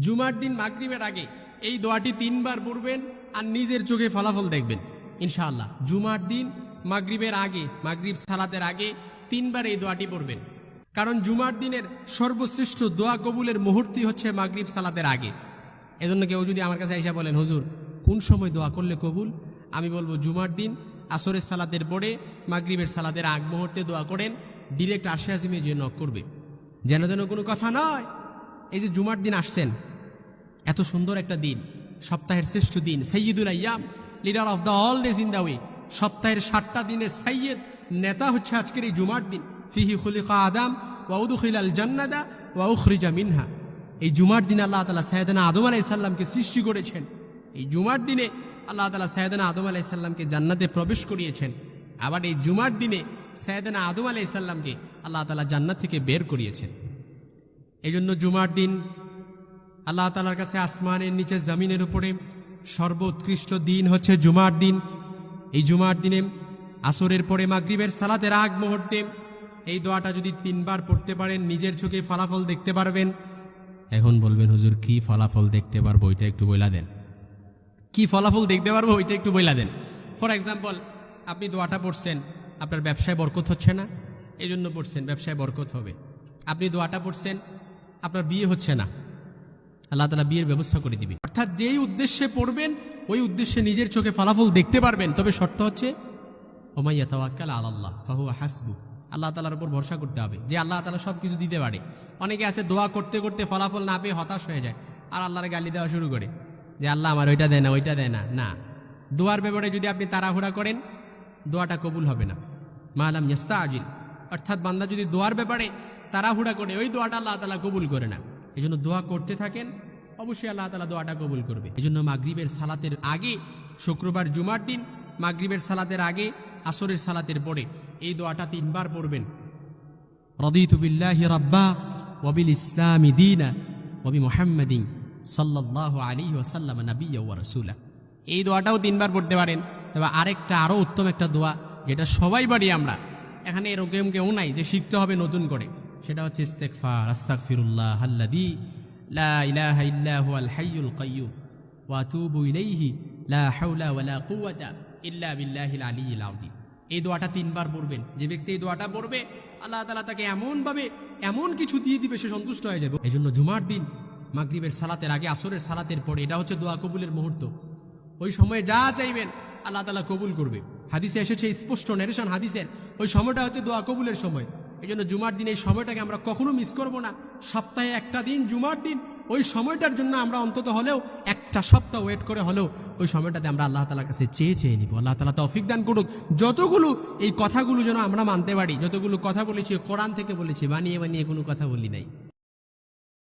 জুমার দিন মাগরিবের আগে এই দোয়াটি তিনবার পড়বেন আর নিজের চোখে ফলাফল দেখবেন। ইনশাআল্লাহ, জুমার দিন, মাগরিবের আগে, মাগরিব সালাতের আগে তিনবার এই দোয়াটি পড়বেন। কারণ জুমার দিনের সর্বশ্রেষ্ঠ দোয়া কবুলের মুহূর্তই হচ্ছে মাগরিব সালাতের আগে। এজন্য কেউ যদি আমার কাছে এসে বলেন, হুজুর, কোন সময় দোয়া করলে কবুল? আমি বলব, জুমার দিন, আসরের সালাতের পরে মাগরিবের সালাতের আগ মুহূর্তে দোয়া করেন ডিরেক্ট আশে আজিমে যে নক করবে। যেন যেন কোনো কথা নয়। এই যে জুমার দিন আসছেন, এত সুন্দর একটা দিন, সপ্তাহের শ্রেষ্ঠ দিন সৈয়দুল আয়াম leader of the all days in the way সপ্তাহের সাতটা দিনের সৈয়দ নেতা হচ্ছে আজকের এই জুমার দিন, ফিহি খুলিকা আদাম ওয়াউদুখিল আল জান্নাদা ওয়াউখরিজা মিনহা। এই জুমার দিন আল্লাহ তালা সায়দানা আদম আলাই সাল্লামকে সৃষ্টি করেছেন। এই জুমার দিনে আল্লাহ তালা সায়দানা আদম আলাই সাল্লামকে জান্নাতে প্রবেশ করিয়েছেন। আবার এই জুমার দিনে সায়দানা আদম আলাই সাল্লামকে আল্লাহ তালা জান্নাত থেকে বের করিয়েছেন। এই জন্য জুমার দিন আল্লাহ তালার কাছে আসমানের নিচে জমিনের উপরে সর্বোৎকৃষ্ট দিন হচ্ছে জুমার দিন। এই জুমার দিনে আসরের পরে মাগরিবের সালাতের আগ মুহূর্তে এই দোয়াটা যদি তিনবার পড়তে পারেন, নিজের চোখে ফলাফল দেখতে পারবেন। এখন বলবেন, হুজুর, কি ফলাফল দেখতে পারব ওইটা একটু বইলা দেন। কি ফলাফল দেখতে পারব ওইটা একটু বইলা দেন। ফর এক্সাম্পল আপনি দোয়াটা পড়ছেন, আপনার ব্যবসায় বরকত হচ্ছে না এই জন্য পড়ছেন, ব্যবসায় বরকত হবে। আপনি দোয়াটা পড়ছেন আপনার বিয়ে হচ্ছে না। আল্লাহ তালা বিয়ের ব্যবস্থা করে দিবে। অর্থাৎ যেই উদ্দেশ্যে পড়বেন, ওই উদ্দেশ্যে নিজের চোখে ফলাফল দেখতে পারবেন। তবে শর্ত হচ্ছে ওমাইয়া তাওয়াক্কাল আল্লাহ ফাহু হাসবু। আল্লাহ তালার উপর ভরসা করতে হবে যে আল্লাহ তালা সব কিছু দিতে পারে। অনেকে আছে দোয়া করতে করতে ফলাফল না পেয়ে হতাশ হয়ে যায়, আর আল্লাহর গালি দেওয়া শুরু করে যে আল্লাহ আমার ওইটা দেয় না, ওইটা দেয় না। না, দোয়ার ব্যাপারে যদি আপনি তাড়াহুড়া করেন, দোয়াটা কবুল হবে না। মালাম ইয়াস্তা আজিল অর্থাৎ বান্দা যদি দোয়ার ব্যাপারে তাড়াহুড়া করে ওই দোয়াটা আল্লাহ তালা কবুল করে না এই জন্য দোয়া করতে থাকেন, অবশ্যই আল্লাহ তালা দোয়াটা কবুল করবে। এই জন্য মাগরীবের সালাতের আগে, শুক্রবার, জুমার দিন, মাগরীবের সালাতের আগে, আসরের সালাতের পরে এই দোয়াটা তিনবার পড়বেন। রদিতু বিল্লাহি রাব্বা ওয়াবিল ইসলামি ওবি মোহাম্মদিন সাল্লাল্লাহু আলাইহি ওয়াসাল্লাম নাবিয়্যা ওয়া রাসূলা। এই দোয়াটাও তিনবার পড়তে পারেন। তবে আরেকটা আরও উত্তম একটা দোয়া, যেটা সবাই বাড়ি আমরা। এখানে এরকম কেউ নাই যে শিখতে হবে নতুন করে। সেটা হচ্ছে ইস্তেকফার লা ওয়া আতুবু ইলাইহি, লা ওয়ালা কুওয়াতা ইল্লা এই তিনবার পড়বেন। যে ব্যক্তি এই দোয়াটা পড়বে তাকে এমনভাবে এমন কিছু দিয়ে দিবে, সে সন্তুষ্ট হয়ে যাবে। এই জন্য জুমার দিন, মাগরিবের সালাতের আগে, আসরের সালাতের পরে, এটা হচ্ছে দোয়া কবুলের মুহূর্ত। ওই সময়ে যা চাইবেন, আল্লাহ তালা কবুল করবে। হাদিসে এসেছে স্পষ্ট নেরেশন হাদিসের। ওই সময়টা হচ্ছে দোয়া কবুলের সময়। এই জন্য জুমার দিন এই সময়টাকে আমরা কখনো মিস করব না। সপ্তাহে একটা দিন, জুমার দিন, ওই সময়টার জন্য আমরা অন্তত হলেও একটা সপ্তাহ ওয়েট করে হলেও ওই সময়টাতে আমরা আল্লাহ তালার কাছে চেয়ে চেয়ে নিব। আল্লাহ তালা তৌফিক দান করুক। যতগুলো এই কথাগুলো যেন আমরা মানতে পারি, যতগুলো কথা বলেছি, কোরআন থেকে বলেছি, বানিয়ে বানিয়ে কোনো কথা বলি নাই।